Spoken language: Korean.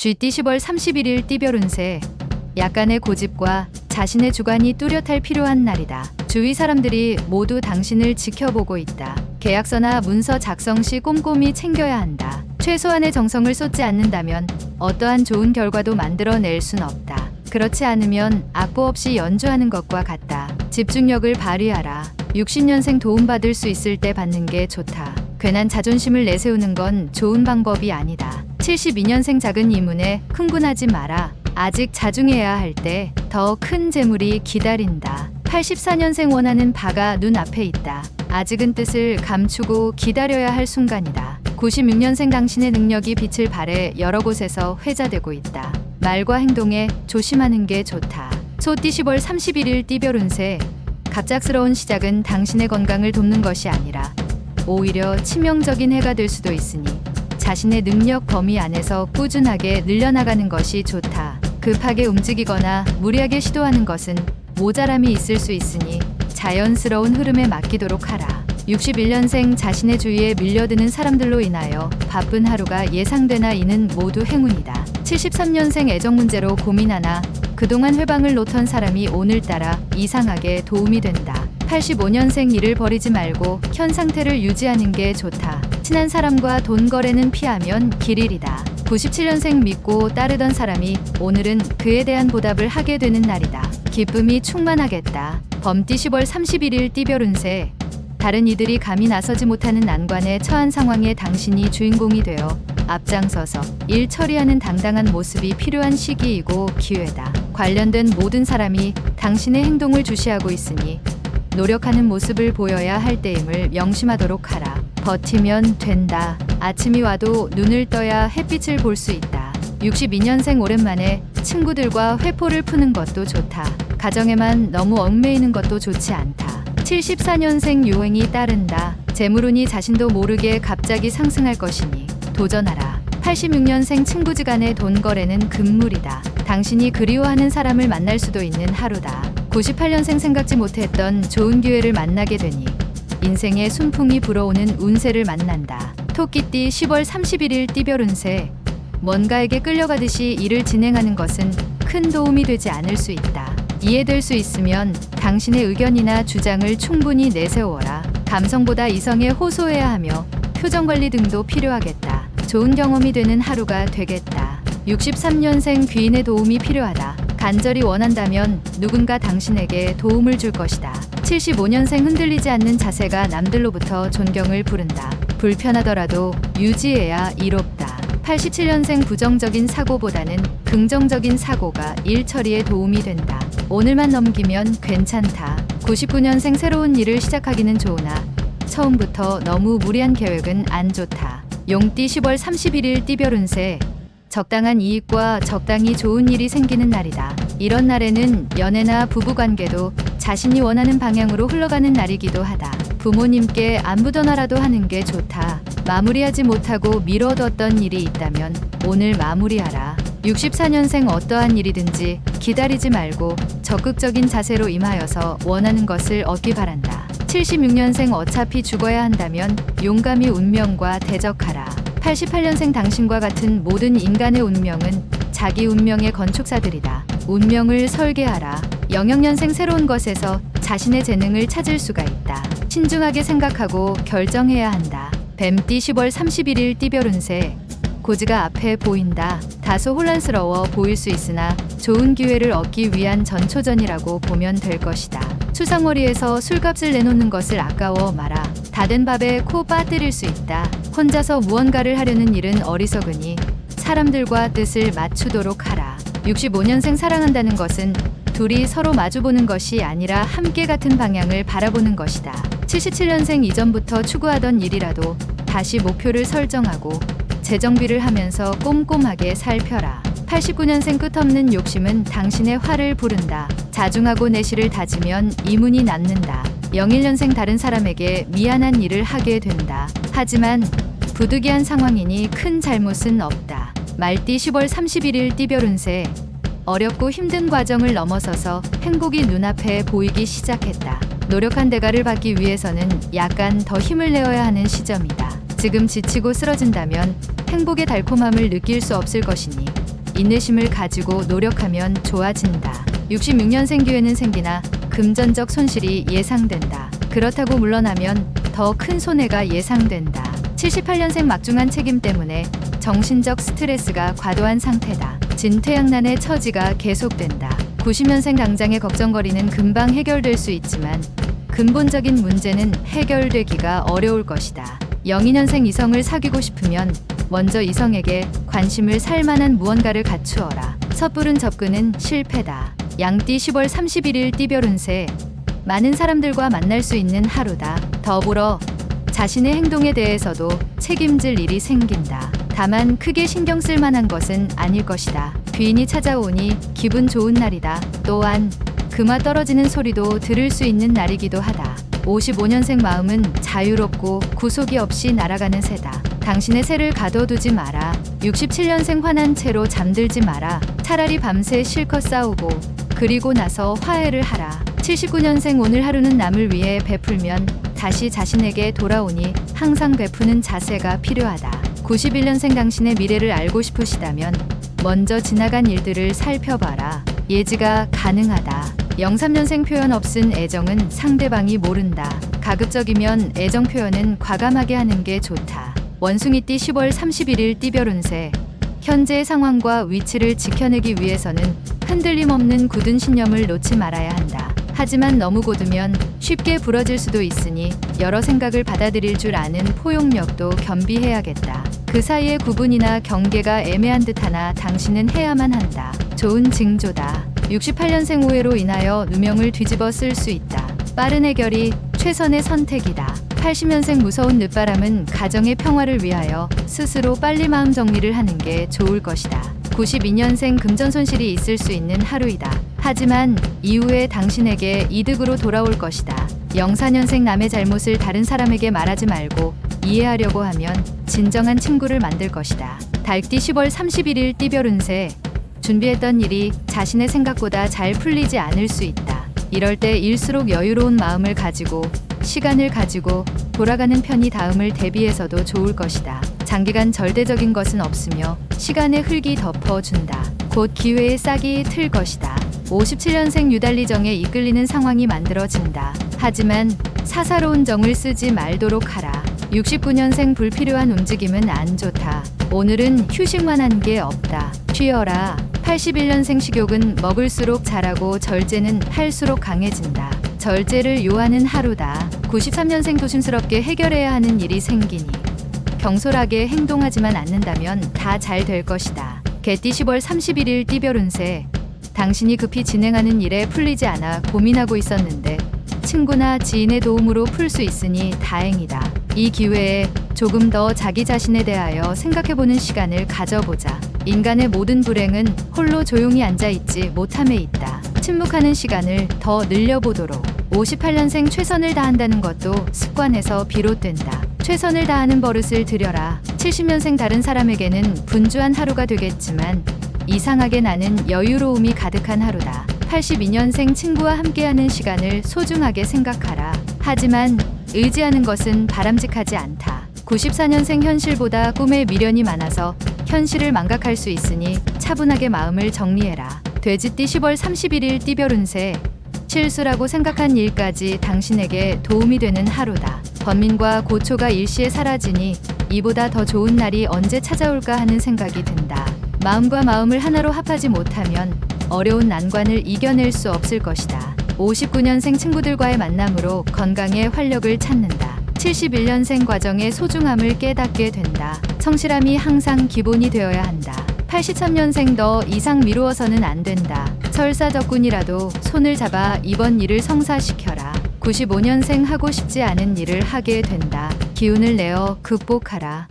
쥐띠 10월 31일 띠별 운세 약간의 고집과 자신의 주관이 뚜렷할 필요한 날이다. 주위 사람들이 모두 당신을 지켜보고 있다. 계약서나 문서 작성 시 꼼꼼히 챙겨야 한다. 최소한의 정성을 쏟지 않는다면 어떠한 좋은 결과도 만들어낼 순 없다. 그렇지 않으면 악보 없이 연주하는 것과 같다. 집중력을 발휘하라. 60년생 도움받을 수 있을 때 받는 게 좋다. 괜한 자존심을 내세우는 건 좋은 방법이 아니다. 72년생 작은 이문에 흥분하지 마라. 아직 자중해야 할 때 더 큰 재물이 기다린다. 84년생 원하는 바가 눈앞에 있다. 아직은 뜻을 감추고 기다려야 할 순간이다. 96년생 당신의 능력이 빛을 발해 여러 곳에서 회자되고 있다. 말과 행동에 조심하는 게 좋다. 소띠 10월 31일 띠별 운세 갑작스러운 시작은 당신의 건강을 돕는 것이 아니라 오히려 치명적인 해가 될 수도 있으니 자신의 능력 범위 안에서 꾸준하게 늘려나가는 것이 좋다. 급하게 움직이거나 무리하게 시도하는 것은 모자람이 있을 수 있으니 자연스러운 흐름에 맡기도록 하라. 61년생 자신의 주위에 밀려드는 사람들로 인하여 바쁜 하루가 예상되나 이는 모두 행운이다. 73년생 애정 문제로 고민하나 그동안 회방을 놓던 사람이 오늘따라 이상하게 도움이 된다. 85년생 일을 버리지 말고 현 상태를 유지하는 게 좋다. 친한 사람과 돈 거래는 피하면 길 잃이다. 97년생 믿고 따르던 사람이 오늘은 그에 대한 보답을 하게 되는 날이다. 기쁨이 충만하겠다. 범띠 10월 31일 띠별 운세 다른 이들이 감히 나서지 못하는 난관에 처한 상황에 당신이 주인공이 되어 앞장서서 일 처리하는 당당한 모습이 필요한 시기이고 기회다. 관련된 모든 사람이 당신의 행동을 주시하고 있으니 노력하는 모습을 보여야 할 때임을 명심하도록 하라. 버티면 된다. 아침이 와도 눈을 떠야 햇빛을 볼 수 있다. 62년생 오랜만에 친구들과 회포를 푸는 것도 좋다. 가정에만 너무 얽매이는 것도 좋지 않다. 74년생 유행이 따른다. 재물운이 자신도 모르게 갑자기 상승할 것이니 도전하라. 86년생 친구지 간의 돈 거래는 금물이다. 당신이 그리워하는 사람을 만날 수도 있는 하루다. 98년생 생각지 못했던 좋은 기회를 만나게 되니 인생의 순풍이 불어오는 운세를 만난다. 토끼띠 10월 31일 띠별 운세. 뭔가에게 끌려가듯이 일을 진행하는 것은 큰 도움이 되지 않을 수 있다. 이해될 수 있으면 당신의 의견이나 주장을 충분히 내세워라. 감성보다 이성에 호소해야 하며 표정 관리 등도 필요하겠다. 좋은 경험이 되는 하루가 되겠다. 63년생 귀인의 도움이 필요하다. 간절히 원한다면 누군가 당신에게 도움을 줄 것이다. 75년생 흔들리지 않는 자세가 남들로부터 존경을 부른다. 불편하더라도 유지해야 이롭다. 87년생 부정적인 사고보다는 긍정적인 사고가 일 처리에 도움이 된다. 오늘만 넘기면 괜찮다. 99년생 새로운 일을 시작하기는 좋으나 처음부터 너무 무리한 계획은 안 좋다. 용띠 10월 31일 띠별 운세 적당한 이익과 적당히 좋은 일이 생기는 날이다. 이런 날에는 연애나 부부 관계도 자신이 원하는 방향으로 흘러가는 날이기도 하다. 부모님께 안 부 전화라도 하는 게 좋다. 마무리하지 못하고 미뤄뒀던 일이 있다면 오늘 마무리하라. 64년생 어떠한 일이든지 기다리지 말고 적극적인 자세로 임하여서 원하는 것을 얻기 바란다. 76년생 어차피 죽어야 한다면 용감히 운명과 대적하라. 88년생 당신과 같은 모든 인간의 운명은 자기 운명의 건축사들이다. 운명을 설계하라. 영영년생 새로운 것에서 자신의 재능을 찾을 수가 있다. 신중하게 생각하고 결정해야 한다. 뱀띠 10월 31일 띠별 운세. 고지가 앞에 보인다. 다소 혼란스러워 보일 수 있으나 좋은 기회를 얻기 위한 전초전이라고 보면 될 것이다. 수상머리에서 술값을 내놓는 것을 아까워 마라. 다된 밥에 코 빠뜨릴 수 있다. 혼자서 무언가를 하려는 일은 어리석으니 사람들과 뜻을 맞추도록 하라. 65년생 사랑한다는 것은 둘이 서로 마주보는 것이 아니라 함께 같은 방향을 바라보는 것이다. 77년생 이전부터 추구하던 일이라도 다시 목표를 설정하고 재정비를 하면서 꼼꼼하게 살펴라. 89년생 끝없는 욕심은 당신의 화를 부른다. 자중하고 내실을 다지면 이문이 낫는다. 01년생 다른 사람에게 미안한 일을 하게 된다. 하지만 부득이한 상황이니 큰 잘못은 없다. 말띠 10월 31일 띠별 운세. 어렵고 힘든 과정을 넘어서서 행복이 눈앞에 보이기 시작했다. 노력한 대가를 받기 위해서는 약간 더 힘을 내어야 하는 시점이다. 지금 지치고 쓰러진다면 행복의 달콤함을 느낄 수 없을 것이니 인내심을 가지고 노력하면 좋아진다. 66년생 기회는 생기나 금전적 손실이 예상된다. 그렇다고 물러나면 더 큰 손해가 예상된다. 78년생 막중한 책임 때문에 정신적 스트레스가 과도한 상태다. 진퇴양난의 처지가 계속된다. 90년생 당장의 걱정거리는 금방 해결될 수 있지만 근본적인 문제는 해결되기가 어려울 것이다. 02년생 이성을 사귀고 싶으면 먼저 이성에게 관심을 살 만한 무언가를 갖추어라. 섣부른 접근은 실패다. 양띠 10월 31일 띠별 운세 많은 사람들과 만날 수 있는 하루다. 더불어 자신의 행동에 대해서도 책임질 일이 생긴다. 다만 크게 신경 쓸 만한 것은 아닐 것이다. 귀인이 찾아오니 기분 좋은 날이다. 또한 금화 떨어지는 소리도 들을 수 있는 날이기도 하다. 55년생 마음은 자유롭고 구속이 없이 날아가는 새다. 당신의 새를 가둬두지 마라. 67년생 화난 채로 잠들지 마라. 차라리 밤새 실컷 싸우고 그리고 나서 화해를 하라. 79년생 오늘 하루는 남을 위해 베풀면 다시 자신에게 돌아오니 항상 베푸는 자세가 필요하다. 91년생 당신의 미래를 알고 싶으시다면 먼저 지나간 일들을 살펴봐라. 예지가 가능하다. 03년생 표현 없은 애정은 상대방이 모른다. 가급적이면 애정 표현은 과감하게 하는 게 좋다. 원숭이띠 10월 31일 띠별 운세. 현재의 상황과 위치를 지켜내기 위해서는 흔들림 없는 굳은 신념을 놓지 말아야 한다. 하지만 너무 고두면 쉽게 부러질 수도 있으니 여러 생각을 받아들일 줄 아는 포용력도 겸비해야겠다. 그 사이의 구분이나 경계가 애매한 듯하나 당신은 해야만 한다. 좋은 징조다. 68년생 오해로 인하여 누명을 뒤집어 쓸 수 있다. 빠른 해결이 최선의 선택이다. 80년생 무서운 늦바람은 가정의 평화를 위하여 스스로 빨리 마음 정리를 하는 게 좋을 것이다. 92년생 금전 손실이 있을 수 있는 하루이다. 하지만 이후에 당신에게 이득으로 돌아올 것이다. 04년생 남의 잘못을 다른 사람에게 말하지 말고 이해하려고 하면 진정한 친구를 만들 것이다. 달띠 10월 31일 띠별 운세 준비했던 일이 자신의 생각보다 잘 풀리지 않을 수 있다. 이럴 때 일수록 여유로운 마음을 가지고 시간을 가지고 돌아가는 편이 다음을 대비해서도 좋을 것이다. 장기간 절대적인 것은 없으며 시간의 흙이 덮어준다. 곧 기회의 싹이 틀 것이다. 57년생 유달리 정에 이끌리는 상황이 만들어진다. 하지만 사사로운 정을 쓰지 말도록 하라. 69년생 불필요한 움직임은 안 좋다. 오늘은 휴식만 한 게 없다. 쉬어라. 81년생 식욕은 먹을수록 자라고 절제는 할수록 강해진다. 절제를 요하는 하루다. 93년생 조심스럽게 해결해야 하는 일이 생기니 경솔하게 행동하지만 않는다면 다 잘 될 것이다. 개띠 10월 31일 띠별 운세 당신이 급히 진행하는 일에 풀리지 않아 고민하고 있었는데 친구나 지인의 도움으로 풀 수 있으니 다행이다. 이 기회에 조금 더 자기 자신에 대하여 생각해보는 시간을 가져보자. 인간의 모든 불행은 홀로 조용히 앉아있지 못함에 있다. 침묵하는 시간을 더 늘려보도록. 58년생 최선을 다한다는 것도 습관에서 비롯된다. 최선을 다하는 버릇을 들여라. 70년생 다른 사람에게는 분주한 하루가 되겠지만 이상하게 나는 여유로움이 가득한 하루다. 82년생 친구와 함께하는 시간을 소중하게 생각하라. 하지만 의지하는 것은 바람직하지 않다. 94년생 현실보다 꿈에 미련이 많아서 현실을 망각할 수 있으니 차분하게 마음을 정리해라. 돼지띠 10월 31일 띠별 운세 실수라고 생각한 일까지 당신에게 도움이 되는 하루다. 번민과 고초가 일시에 사라지니 이보다 더 좋은 날이 언제 찾아올까 하는 생각이 든다. 마음과 마음을 하나로 합하지 못하면 어려운 난관을 이겨낼 수 없을 것이다. 59년생 친구들과의 만남으로 건강에 활력을 찾는다. 71년생 과정의 소중함을 깨닫게 된다. 성실함이 항상 기본이 되어야 한다. 83년생 더 이상 미루어서는 안 된다. 설사 적군이라도 손을 잡아 이번 일을 성사시켜라. 95년생 하고 싶지 않은 일을 하게 된다. 기운을 내어 극복하라.